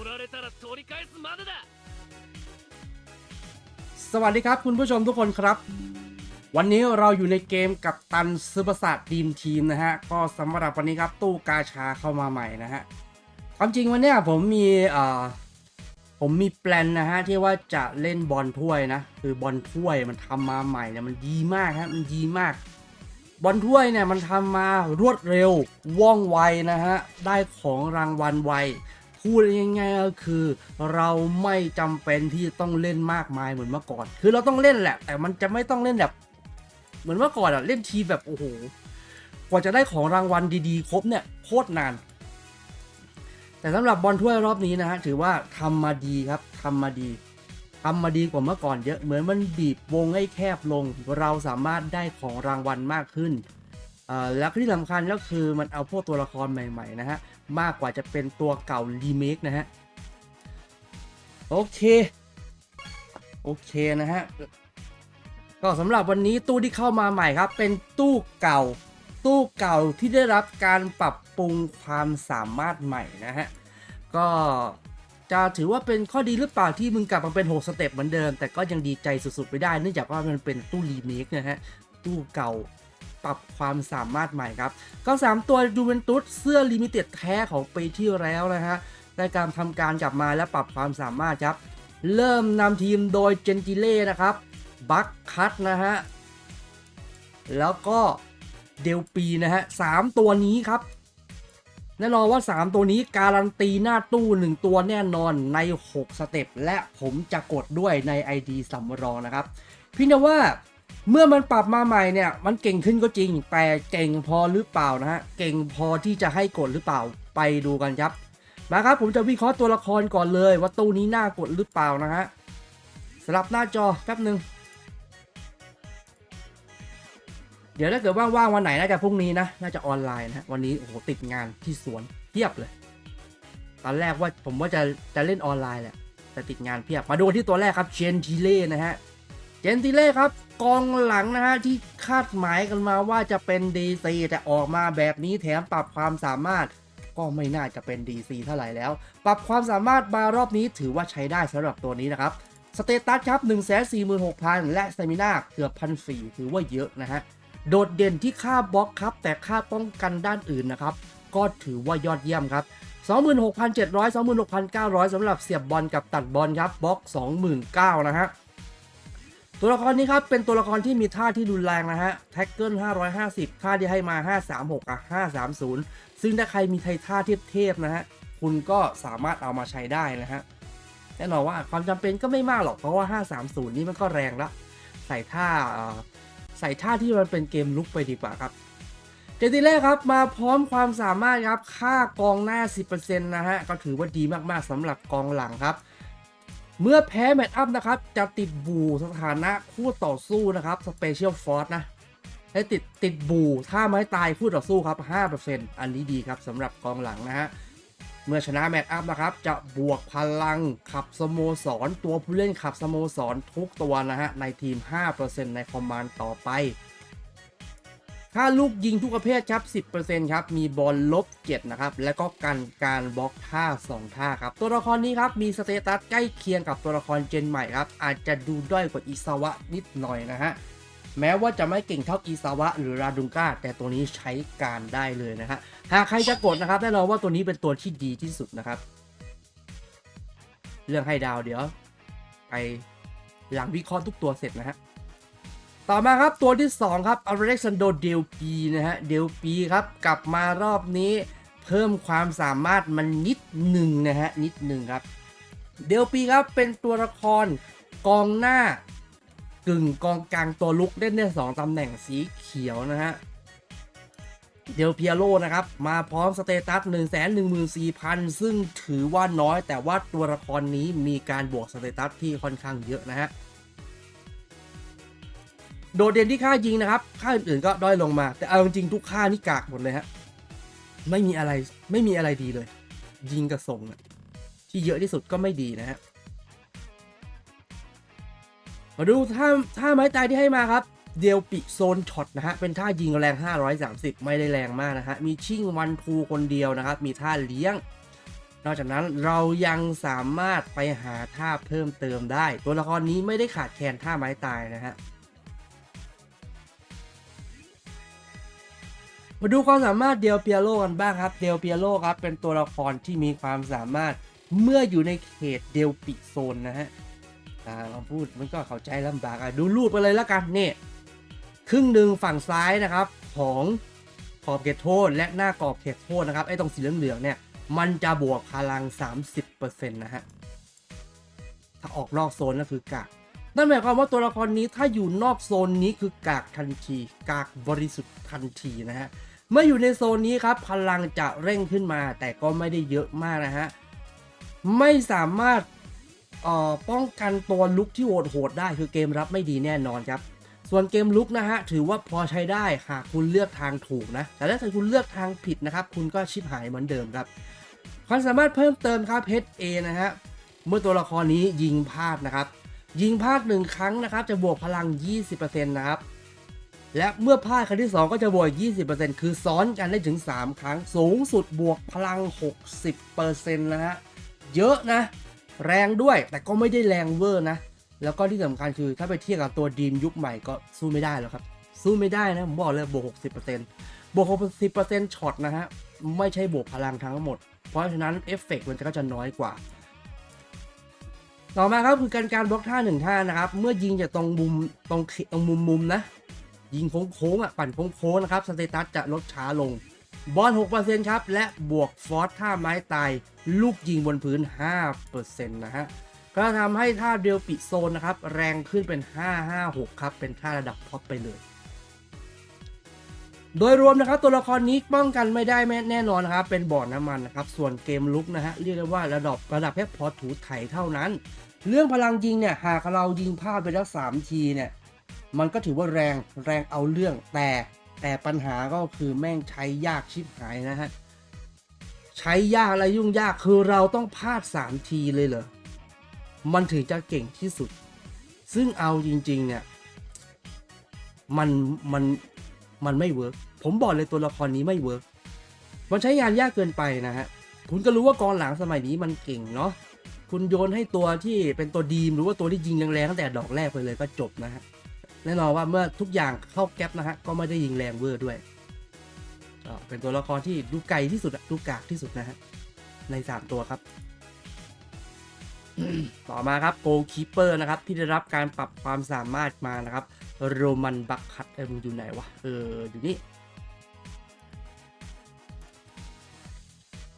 取られたら取り返すまでだ สวัสดีครับคุณผู้ชมทุกคนครับ วันนี้เราอยู่ในเกมกับตันซูเปอร์สัตดีมทีมนะฮะ ก็สำหรับวันนี้ครับตู้กาชาเข้ามาใหม่นะฮะ ความจริงวันเนี้ยผมมีเอ่อผมมีแปลนนะฮะที่ว่าจะเล่นบอลถ้วยนะ คือบอลถ้วยมันทำมาใหม่เนี่ยมันดีมากฮะมันดีมาก บอลถ้วยเนี่ยมันทำมารวดเร็วว่องไวนะฮะ ได้ของรางวัลไว พูดง่ายๆก็คือ เราไม่จำเป็นที่จะต้องเล่นมากมายเหมือนเมื่อก่อน คือเราต้องเล่นแหละ แต่มันจะไม่ต้องเล่นแบบ เหมือนเมื่อก่อนอะเล่นทีแบบโอ้โหกว่าจะได้ของรางวัลดีๆ ครบเนี่ยโคตรนาน แต่สำหรับบอลถ้วยรอบนี้นะฮะถือว่าทำมาดีครับทำมาดีทำมาดีกว่าเมื่อก่อนเยอะเหมือนมันบีบวงให้แคบลง เราสามารถได้ของรางวัลมากขึ้นแล้วที่สำคัญก็คือมันเอาพวกตัวละครใหม่ๆนะฮะ มากกว่าจะเป็นตัวเก่ารีเมคนะฮะ โอเค โอเคนะฮะ ก็สำหรับวันนี้ตู้ที่เข้ามาใหม่ครับ เป็นตู้เก่า ตู้เก่าที่ได้รับการปรับปรุงความสามารถใหม่นะฮะ ก็จะถือว่าเป็นข้อดีหรือเปล่าที่มึงกลับมาเป็น6สเต็ปเหมือนเดิม แต่ก็ยังดีใจสุดๆไปได้เนื่องจากว่ามันเป็นตู้รีเมคนะฮะ ตู้เก่า ปรับความสามารถใหม่ครับก็3ตัวยูเวนตุสเสื้อลิมิเต็ดแท้ของปีที่แล้วนะฮะได้การทำการกลับมาและปรับความสามารถครับ เริ่มนำทีมโดยเจนจิเล่นะครับบัคคัตนะฮะแล้วก็เดลปีนะฮะสามตัวนี้ครับแน่นอนว่า 3 ตัวนี้การันตีหน้าตู้ 1 ตัวแน่นอนใน 6 สเต็ปและผมจะกดด้วยใน ID สำรองนะครับ พี่นว่า เมื่อมันปรับมาใหม่เนี่ย มันเก่งขึ้นก็จริง แต่เก่งพอหรือเปล่านะฮะ เก่งพอที่จะให้กดหรือเปล่า ไปดูกันครับ มาครับผมจะวิเคราะห์ตัวละครก่อนเลย ว่าตู้นี้น่ากดหรือเปล่านะฮะสลับหน้าจอแป๊บหนึ่งเดี๋ยวถ้าเกิดว่างๆวันไหนน่าจะพรุ่งนี้นะ น่าจะออนไลน์นะวันนี้โอ้โหติดงานที่สวนเพียบเลย ตอนแรกว่าผมว่าจะจะเล่นออนไลน์แหละแต่ติดงานเพียบ มาดูที่ตัวแรกครับเชนทีเล่นะฮะ เจนติเล่ครับ กองหลังนะฮะที่คาดหมายกันมาว่าจะเป็น DC แต่ออกมาแบบนี้แถมปรับความสามารถก็ไม่น่าจะเป็น DC เท่าไหร่แล้ว ปรับความสามารถมารอบนี้ถือว่าใช้ได้สำหรับตัวนี้นะครับสเตตัสครับ 146,000 และสเตมินาเกือบพันสถือว่าเยอะนะฮะ โดดเด่นที่ค่าบล็อกครับ แต่ค่าป้องกันด้านอื่นนะครับ ก็ถือว่ายอดเยี่ยมครับ 26,700 26,900สำหรับเสียบบอลกับตัดบอลครับบล็อก 29,000นะฮะ ตัวละครนี้ครับเป็นตัวละครที่มีท่าที่รุนแรงนะฮะแท็กเกิล550 ท่าที่ให้มา 536กับ530 ซึ่งถ้าใครมีไทท่าเทพๆนะฮะคุณก็สามารถเอามาใช้ได้นะฮะแน่นอนว่าความจำเป็นก็ไม่มากหรอกเพราะว่า 530 นี่มันก็แรงละใส่ท่าใส่ท่าที่มันเป็นเกมลุกไปดีกว่าครับเจติเล่ครับมาพร้อมความสามารถครับค่ากองหน้า 10%นะฮะก็ถือว่าดีมากๆสำหรับกองหลังครับ เมื่อแพ้แมตช์อัพนะครับ จะติดบูสถานะคู่ต่อสู้นะครับสเปเชียลฟอร์สนะให้ติดติดบูถ้าไม่ตายคู่ต่อสู้ครับ 5%อันนี้ดีครับสำหรับกองหลังนะฮะเมื่อชนะแมตช์อัพนะครับ จะบวกพลังขับสโมสร ตัวผู้เล่นขับสโมสรทุกตัวนะฮะในทีม 5%ในคอมมานด์ต่อไป ถ้าลูกยิงทุกประเภทครับ 10%ครับ มีบอลลบ 7 นะครับ แล้วก็กันการบล็อกท่า 2 ท่าครับ ตัวละครนี้ครับ มีสเตตัสใกล้เคียงกับตัวละครเจนใหม่ครับ อาจจะดูด้อยกว่าอิซาวะนิดหน่อยนะฮะ แม้ว่าจะไม่เก่งเท่าอิซาวะหรือราดุงกาแต่ตัวนี้ใช้การได้เลยนะฮะ หากใครจะกดนะครับแน่นอนว่าตัวนี้เป็นตัวที่ดีที่สุดนะครับ เรื่องให้ดาวเดี๋ยวไปหลังวิเคราะห์ทุกตัวเสร็จนะฮะ ต่อมาครับตัวที่ 2 ครับอเล็กซานโดเดลปีนะฮะเดลปีครับ กลับมารอบนี้เพิ่มความสามารถมันนิดหนึ่งนะฮะ นิดหนึ่งครับ เดลปีครับเป็นตัวละครกองหน้ากึ่งกองกลางตัวลุกเล่นได้สองตำแหน่งสีเขียวนะฮะเดลเปียโลนะครับ มาพร้อมสเตตัส 1 1 4 0 0 0 ซึ่งถือว่าน้อยแต่ว่าตัวละครนี้มีการบวกสเตตัสที่ค่อนข้างเยอะนะฮะ โดดเด่นที่ค่ายิงนะครับค่าอื่นๆก็ด้อยลงมา แต่เอาจริงทุกค่านี่กากหมดเลยฮะไม่มีอะไรไม่มีอะไรดีเลย ยิงกับส่งที่เยอะที่สุดก็ไม่ดีนะฮะมาดูท่าท่าไม้ตายที่ให้มาครับ เดียวปิโซนช็อตนะฮะ เป็นท่ายิงแรง 530 ไม่ได้แรงมากนะฮะ มีชิ่งวันทูคนเดียวนะครับ มีท่าเลี้ยง นอกจากนั้นเรายังสามารถไปหาท่าเพิ่มเติมได้ ตัวละครนี้ไม่ได้ขาดแคลนท่าไม้ตายนะฮะ มาดูความสามารถเดลเปียโลกันบ้างครับ เดลเปียโลครับเป็นตัวละครที่มีความสามารถเมื่ออยู่ในเขตเดลปิโซนนะฮะอ่าลองพูดมันก็เข้าใจลำบากอะดูรูปไปเลยแล้วกันนี่ครึ่งหนึ่งฝั่งซ้ายนะครับของขอบเขตโทษและหน้ากรอบเขตโทษนะครับไอ้ตรงสีเหลืองๆเนี่ยมันจะบวกพลัง 30%นะฮะถ้าออกนอกโซนก็คือกากนั่นหมายความว่าตัวละครนี้ถ้าอยู่นอกโซนนี้คือกากทันที กากบริสุทธิ์ทันทีนะฮะ เมื่ออยู่ในโซนนี้ครับพลังจะเร่งขึ้นมา แต่ก็ไม่ได้เยอะมากนะฮะ ไม่สามารถป้องกันตัวลุกที่โหดโหดๆได้คือเกมรับไม่ดีแน่นอนครับ ส่วนเกมลุกนะฮะถือว่าพอใช้ได้หากคุณเลือกทางถูกนะ แต่ถ้าคุณเลือกทางผิดนะครับ คุณก็ชิบหายเหมือนเดิมครับความสามารถเพิ่มเติมครับ HA นะฮะเมื่อตัวละครนี้ยิงพลาดนะครับ ยิงพลาดหนึ่งครั้งนะครับ จะบวกพลัง 20%นะครับ และเมื่อพลาดครั้งที่ 2 ก็จะบวก20%คือซ้อนกันได้ถึง 3 ครั้ง สูงสุดบวกพลัง 60%นะฮะ เยอะนะ แรงด้วยแต่ก็ไม่ได้แรงเวอร์นะ แล้วก็ที่สำคัญคือถ้าไปเทียบกับตัวดีมยุคใหม่ก็สู้ไม่ได้แล้วครับ สู้ไม่ได้นะ ผมบอกเลยบวก 60%บวก 60%ช็อตนะฮะ ไม่ใช่บวกพลังทั้งหมด เพราะฉะนั้นเอฟเฟกต์มันก็จะน้อยกว่าต่อมาครับคือการการบล็อกท่าหนึ่งท่านะครับ เมื่อยิงจากตรงมุมตรงตรงมุมมุมนะ ยิงโค้งๆอะปั่นโค้งๆนะครับสเตตัสจะลดช้าลง บอล6%ครับ และบวกฟอสท่าไม้ตาย ลูกยิงบนพื้น 5%นะฮะ ก็ทำให้ท่าเดียวปิโซนนะครับ แรงขึ้นเป็น 556 ครับ เป็นท่าระดับท็อปไปเลยโดยรวมนะครับตัวละครนี้ป้องกันไม่ได้แม่แน่นอนนะครับ เป็นบ่อน้ำมันนะครับ ส่วนเกมลุกนะฮะเรียกได้ว่าระดับระดับแค่พอถูไถเท่านั้น เรื่องพลังยิงเนี่ยหากเรายิงพลาดไปแล้ว3ทีเนี่ย มันก็ถือว่าแรงแรงเอาเรื่องแต่แต่ปัญหาก็คือแม่งใช้ยากชิบหายนะฮะ ใช้ยากอะไรยุ่งยากคือเราต้องพลาด 3 ทีเลยเหรอ มันถึงจะเก่งที่สุด ซึ่งเอาจริง ๆ เนี่ย มัน มัน มันไม่เวิร์กผมบอกเลยตัวละครนี้ไม่เวิร์กมันใช้งานยากเกินไปนะฮะ คุณก็รู้ว่ากองหลังสมัยนี้มันเก่งเนาะคุณโยนให้ตัวที่เป็นตัวดีมหรือว่าตัวที่ยิงแรงๆตั้งแต่ดอกแรกไปเลยก็จบนะฮะ แน่นอนว่าเมื่อทุกอย่างเข้าแก๊ปนะฮะก็ไม่ได้ยิงแรงเวอร์ด้วยก็เป็นตัวละครที่ดูไกลที่สุดอะดูกากที่สุดนะฮะใน 3 ตัวครับ ต่อมาครับโกลคีเปอร์นะครับ ที่ได้รับการปรับความสามารถมานะครับ โรมันบักคัตเออมึงอยู่ไหนวะเอออยู่นี่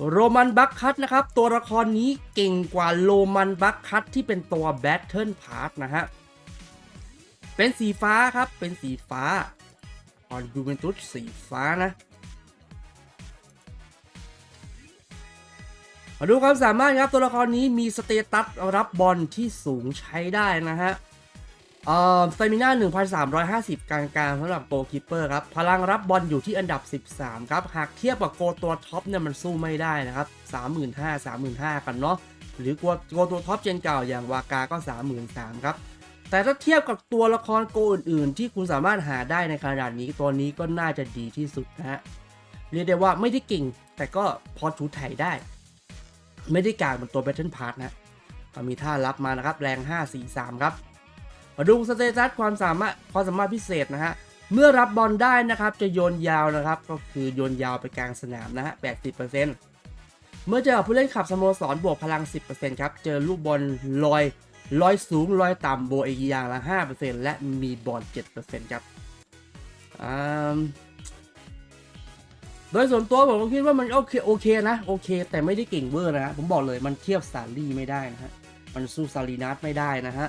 โรมันบักคัตนะครับ ตัวละครนี้เก่งกว่าโรมันบักคัตที่เป็นตัวแบทเทิลพาร์ทนะฮะ เป็นสีฟ้าครับ เป็นสีฟ้าออนยูเวนตุสสีฟ้านะ มาดูความสามารถครับ ตัวละครนี้มีสเตตัสรับบอลที่สูงใช้ได้นะฮะเอ่อสเตมิน่า 1,350 กลางๆสำหรับโกลคิปเปอร์ครับ พลังรับบอลอยู่ที่อันดับ 13 ครับ หากเทียบกับโกตัวท็อปเนี่ยมันสู้ไม่ได้นะครับ 35,000 35,000 กันเนาะ หรือโกโกตัวท็อปเจนเก่าอย่างวากาก็ 33,000 ครับ แต่ถ้าเทียบกับตัวละครโกอื่น ๆ ที่คุณสามารถหาได้ในขนาดนี้ตัวนี้ก็น่าจะดีที่สุดนะฮะเรียกได้ว่าไม่ได้เก่ง แต่ก็พอถูถ่ายได้ ไม่ได้กางเหมือนตัว Battle Pass นะก็มีท่ารับมานะครับ แรง 5 4 3 ครับมาดูสเตตัสความสามารถความสามารถพิเศษนะฮะเมื่อรับบอลได้นะครับจะโยนยาวนะครับ ก็คือโยนยาวไปกลางสนามนะฮะ 80%เมื่อเจอผู้เล่นขับสโมสรบวกพลัง 10%ครับ เจอลูกบอลลอย ลอยสูงลอยต่ำโบวกอีกอย่างละ 5%และมีบอล7%ครับโดยส่วนตัวผมคิดว่ามันโอเคโอเคนะ โอเค แต่ไม่ได้เก่งเวอร์นะฮะผมบอกเลยมันเทียบซารีไม่ได้นะฮะมันสู้ซารีนัสไม่ได้นะฮะ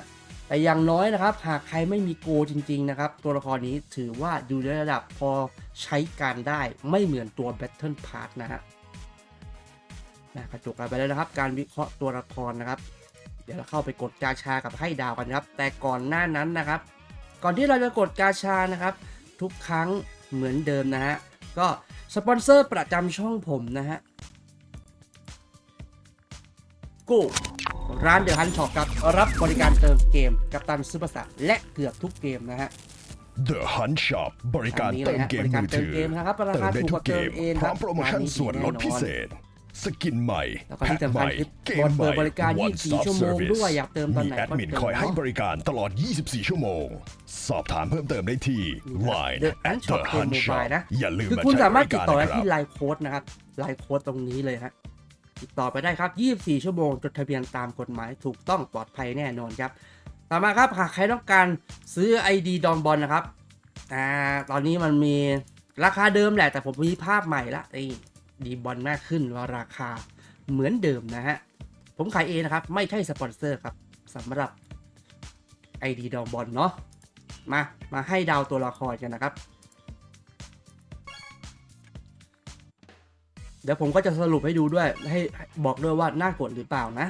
แต่อย่างน้อยนะครับ หากใครไม่มีโกจริง ๆ นะครับ ตัวละครนี้ถือว่าอยู่ในระดับพอใช้การได้ไม่เหมือนตัว Battle Pass นะฮะนะกระจกกันไปแล้วนะครับ การวิเคราะห์ตัวละครนะครับ เดี๋ยวเราเข้าไปกดกาชากับให้ดาวกันครับ แต่ก่อนหน้านั้นนะครับ ก่อนที่เราจะกดกาชานะครับ ทุกครั้งเหมือนเดิมนะฮะก็สปอนเซอร์ประจำช่องผมนะฮะกูร้านเดอะฮันช็อปครับรับบริการเติมเกมกับตันซูเปอร์สและเกือบทุกเกมนะฮะ The Hunt Shop บริการเติมเกมมือถือบริการเติมเกมนะครับราเติคามได้ถูกทุกกว่าเกเติมมเองพคร้รัอบมโปรโมชั่นส่วนลดพิเศษ สกินใหม่แล้วก็แพ็ที่คสำใหคัญม่คือเกบอมลใหเปิม่ดบริการ One 24 Stop ชั่วโมง Service ด้วยอยากเติมตอนไหนมีแอดก็มินเติมคอยให้เนาะบริการตลอด 24 ชั่วโมง สอบถามเพิ่มเติมได้ที่ Line The at Hunt Shop the เกม Hunt โม Shop บายนะอย่าลืมคือมาคุณใช้สาบมารถริติดการต่อได้นะครับที่ไลน์โค้ดนะครับไลน์โค้ดตรงนี้เลยฮะติดต่อไปได้ครับ 24 ชั่วโมงจดทะเบียนตามกฎหมายถูกต้องปลอดภัยแน่นอนครับต่อมาครับหากใครต้องการซื้อ ID ดองบอลนะครับอ่าตอนนี้มันมีราคาเดิมแหละแต่ผมมีภาพใหม่ละไอ้ ดีบอลมากขึ้นว่าราคาเหมือนเดิมนะฮะ ผมขายเองนะครับ ไม่ใช่สปอนเซอร์ครับสำหรับ ID ดองบอลเนาะมา มาให้ดาวตัวละครกันนะครับ เดี๋ยวผมก็จะสรุปให้ดูด้วย ให้บอกด้วยว่าน่ากดหรือเปล่านะ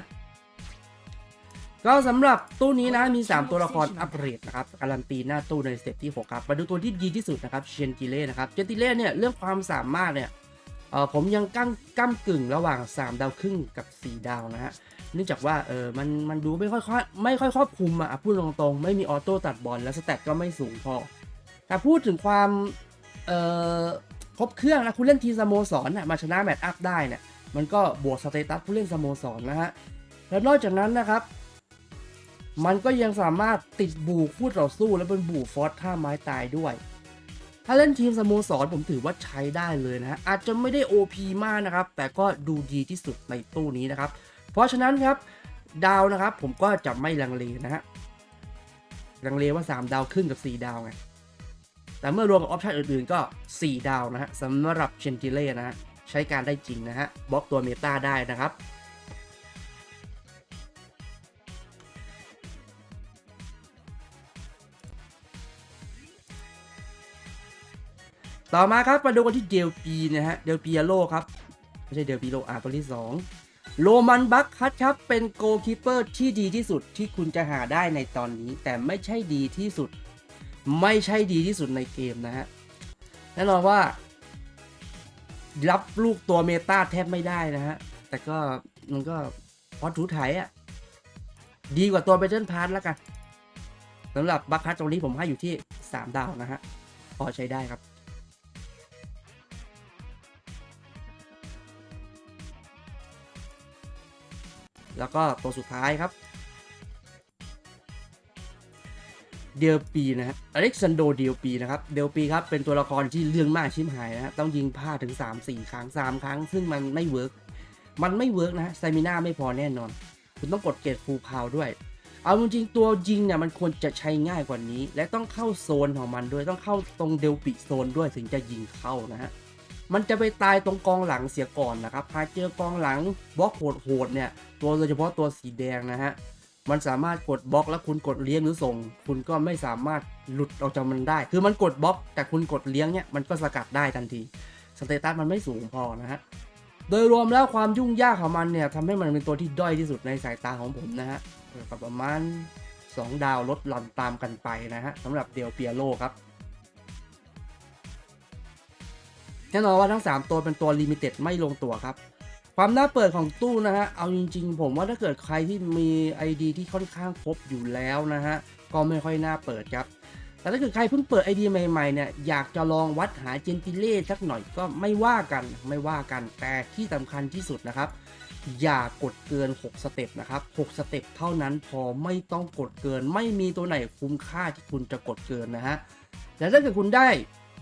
ก็สำหรับตู้นี้นะมี 3 ตัวละครอัปเกรดนะครับ การันตีหน้าตู้ในสเต็ปที่ 6 ครับ มาดูตัวที่ดีที่สุดนะครับเชนจิเล่นะครับเชนจิเล่เนี่ยเรื่องความสามารถเนี่ย ออผมยังก้ำก้ากึ่งระหว่าง 3 ดาวครึ่งกับ 4 ดาวนะฮะเนื่องจากว่าเออมันมันดูไม่ค่อยค่อไม่ค่อยครอบคลุมอะพูดตรงๆ ไม่มีออโต้ตัดบอลและสเตตก็ไม่สูงพอ แต่พูดถึงความเออครบเครื่องนะคุณเล่นทีมสโมสรน่ะมาชนะแมตช์อัพได้เนี่ยมันก็บวกสเตตัสผู้เล่นสโมสรนะฮะแล้วนอกจากนั้นนะครับ มันก็ยังสามารถติดบูคู่ต่อสู้และเป็นบูฟอสท่าไม้ตายด้วย ถ้าเล่นทีมสโมสรผมถือว่าใช้ได้เลยนะฮะอาจจะไม่ได้ OP มากนะครับ แต่ก็ดูดีที่สุดในตู้นี้นะครับ เพราะฉะนั้นครับดาวนะครับ ผมก็จะไม่ลังเลนะฮะลังเลว่า 3 ดาวครึ่งกับ 4 ดาวไงแต่เมื่อรวมกับออปชั่นอื่นๆก็ 4 ดาวนะฮะสำหรับเชนจิเล่นะฮะใช้การได้จริงนะฮะบล็อกตัวเมตาได้นะครับ ต่อมาครับมาดูกันที่เดลปีนะฮะเดลปีโลครับไม่ใช่เดลปีโลอาตัวที่2โรมันบัคคัตครับเป็นโกลคีเปอร์ที่ดีที่สุดที่คุณจะหาได้ในตอนนี้ แต่ไม่ใช่ดีที่สุด ไม่ใช่ดีที่สุดในเกมนะฮะแน่นอนว่า รับลูกตัวเมตาแทบไม่ได้นะฮะ แต่ก็มันก็พอถูไถอะดีกว่าตัวเบเทิลพาร์ทแล้วกันสำหรับบัคคัตตรงนี้ผมให้อยู่ที่ 3 ดาวนะฮะ พอใช้ได้ครับ แล้วก็ตัวสุดท้ายครับเดลปีนะฮะอเล็กซานโดเดลปีนะครับ เดลปีครับ เป็นตัวละครที่เรื่องมากชิมหายนะฮะต้องยิงพลาดถึง 3-4 ครั้ง 3 ครั้ง ซึ่งมันไม่เวิร์กมันไม่เวิร์กนะฮะไซมิน่าไม่พอแน่นอน คุณต้องกดเกตฟูลพาวด้วย เอาจริงๆตัวยิงเนี่ยมันควรจะใช้ง่ายกว่านี้ และต้องเข้าโซนของมันด้วย ต้องเข้าตรงเดลปิโซนด้วยถึงจะยิงเข้านะฮะ มันจะไปตายตรงกองหลังเสียก่อนนะครับหากเจอกองหลังบล็อกโหดๆเนี่ย ตัวโดยเฉพาะตัวสีแดงนะฮะ มันสามารถกดบล็อกแล้วคุณกดเลี้ยงหรือส่ง คุณก็ไม่สามารถหลุดออกจากมันได้ คือมันกดบล็อก แต่คุณกดเลี้ยงเนี่ยมันก็สกัดได้ทันที สเตตัสมันไม่สูงพอนะฮะ โดยรวมแล้วความยุ่งยากของมันเนี่ยทำให้มันเป็นตัวที่ด้อยที่สุดในสายตาของผมนะฮะกับประมาณ2ดาวลดหลั่นตามกันไปนะฮะสำหรับเดลเปียโลครับ แน่นอนว่าทั้ง 3 ตัวเป็นตัวลิมิเต็ดไม่ลงตัวครับ ความน่าเปิดของตู้นะฮะ เอาจริง ๆ ผมว่าถ้าเกิดใครที่มี ID ที่ค่อนข้างครบอยู่แล้วนะฮะ ก็ไม่ค่อยน่าเปิดครับแต่ถ้าเกิดใครเพิ่งเปิด ID ใหม่ๆเนี่ยอยากจะลองวัดหาเจนติเล่สักหน่อยก็ไม่ว่ากันไม่ว่ากันแต่ที่สำคัญที่สุดนะครับ อย่ากดเกิน 6 สเต็ปนะครับ 6 สเต็ปเท่านั้นพอไม่ต้องกดเกิน ไม่มีตัวไหนคุ้มค่าที่คุณจะกดเกินนะฮะแต่ถ้าเกิดคุณได้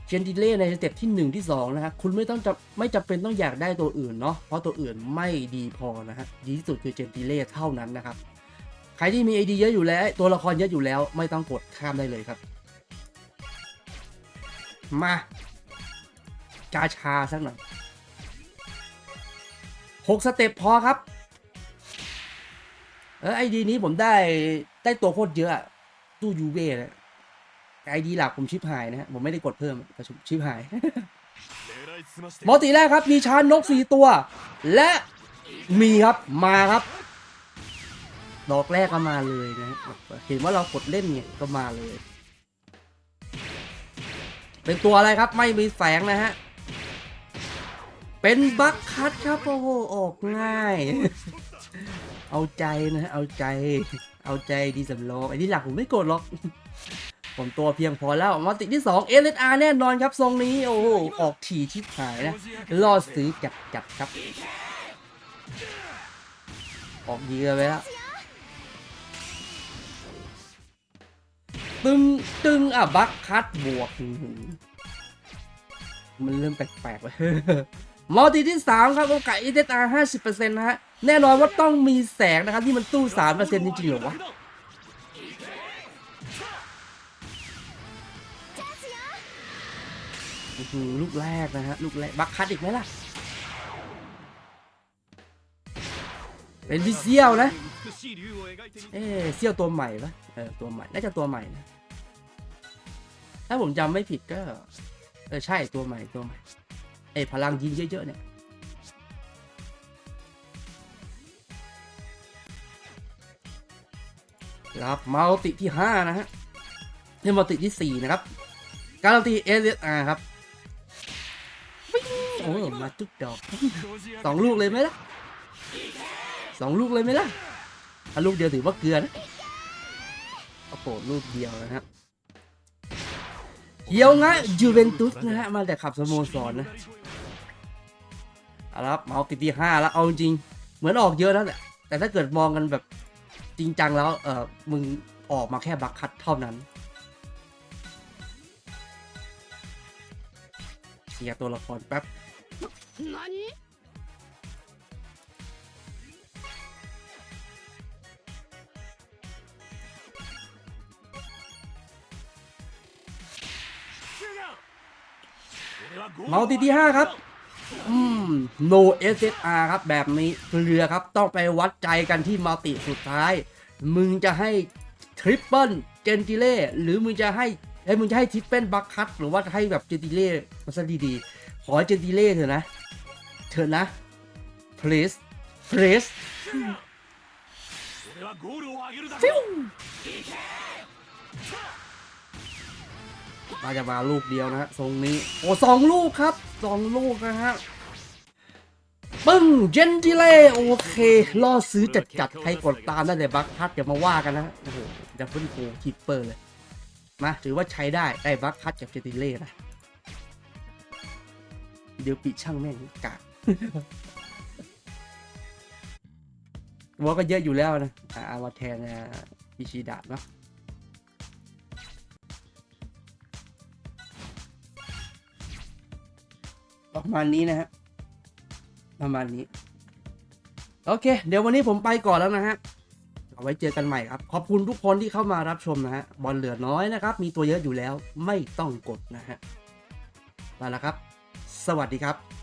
เจนติเล่ในสเต็ปที่ 1 ที่2นะฮะคุณไม่ต้องจะไม่จำเป็นต้องอยากได้ตัวอื่นเนาะเพราะตัวอื่นไม่ดีพอนะฮะดีที่สุดคือเจนติเล่เท่านั้นนะครับใครที่มี ID เยอะอยู่แล้วตัวละครเยอะอยู่แล้ว ไม่ต้องกดข้ามได้เลยครับ มากาชาสักหน่อยหกสเต็ปพอครับ เออไอดีนี้ผมได้ได้ตัวโคตรเยอะอะตู้ยูเว่เลย ไอดีหลักผมชิปหายนะฮะผมไม่ได้กดเพิ่มแต่ชิปหายมอติแรกครับ มีชานนกสี่ตัว และมีครับมาครับดอกแรกก็มาเลยนะฮะเห็นว่าเรากดเล่นเนี่ยก็มาเลย เป็นตัวอะไรครับไม่มีแสงนะฮะ เป็นบัคคัตครับโอ้โหออกง่าย เอาใจนะฮะเอาใจ เอาใจดีสำรองไอ้ที่หลักผมไม่กดหรอก ผมตัวเพียงพอแล้วมาติที่2 LSR แน่นอนครับทรงนี้ โอ้โห ออกถี่ชิบหายนะรอซื้อจับจับครับ ออกดีกันไปแล้วตึงตึงอะ บัคคัดบวก มันเริ่มแปลกๆเลยมัลติที่ 3 ครับโอกาส SSR 50%นะฮะ แน่นอนว่าต้องมีแสงนะครับ ที่มันตู้ 3%จริงๆหรอวะ คือลูกแรกนะฮะ ลูกแรก บักคัตอีกไหมล่ะ เป็นพี่เซี่ยวนะ เอ๊เซี่ยวตัวใหม่ปะเออ ตัวใหม่ น่าจะตัวใหม่นะ ถ้าผมจำไม่ผิดก็ เออ ใช่ตัวใหม่ตัวใหม่ เอพลังยิงเยอะๆเนี่ยครับมัลติที่ 5 นะฮะเทมัลติที่ 4 นะครับ การันตีเอเลียอ่าครับ โอ้มาจุกดอกสองลูกเลยไหมล่ะสองลูกเลยไหมล่ะถ้าลูกเดียวถือว่าเกลือนะโอ้โหลูกเดียวนะฮะเฮียวงะยูเวนตุสนะฮะมาแต่ขับสโมสรนะเอาละครับเมาส์ติดที่ห้าแล้วเอาจริง เหมือนออกเยอะแล้วแหละแต่ถ้าเกิดมองกันแบบจริงจังแล้วเออมึงออกมาแค่บัคคัตเท่านั้นเคลียตัวละครแป๊บ 何เมาส์ติที่ห้าครับ อืม no SSR ครับ แบบนี้เรือครับ ต้องไปวัดใจกันที่มัลติสุดท้าย มึงจะให้ทริปเปิลเจนติเล่หรือมึงจะให้ไอ้มึงจะให้ทริปเปิลบัคคัตหรือว่าจะให้แบบเจนติเล่มาซะดีๆ ขอให้เจนติเล่เถอะนะ เธอนะ please please ฟิาจะมาลูกเดียวนะฮะทรงนี้ โอ้สองลูกครับสองลูกนะฮะปึ้งเจนจิเล่โอเคล่อซื้อจัดจัดใครกดตามได้เลยบัคพัดี๋ยวมาว่ากันนะโอ้โหจะบเบิลโคคิปเปอร์เลยนะถือว่าใช้ได้ได้บัคพัตกับเจนจิเล่นะเดี๋ยวปีช่างแม่งกาก ว่าก็เยอะอยู่แล้วนะอาเอามาแทนอิชิดะเนาะประมาณนี้นะฮะประมาณนี้ โอเค เดี๋ยววันนี้ผมไปก่อนแล้วนะฮะเอาไว้เจอกันใหม่ครับ ขอบคุณทุกคนที่เข้ามารับชมนะฮะ บอลเหลือน้อยนะครับ มีตัวเยอะอยู่แล้ว ไม่ต้องกดนะฮะไปแล้วครับ สวัสดีครับ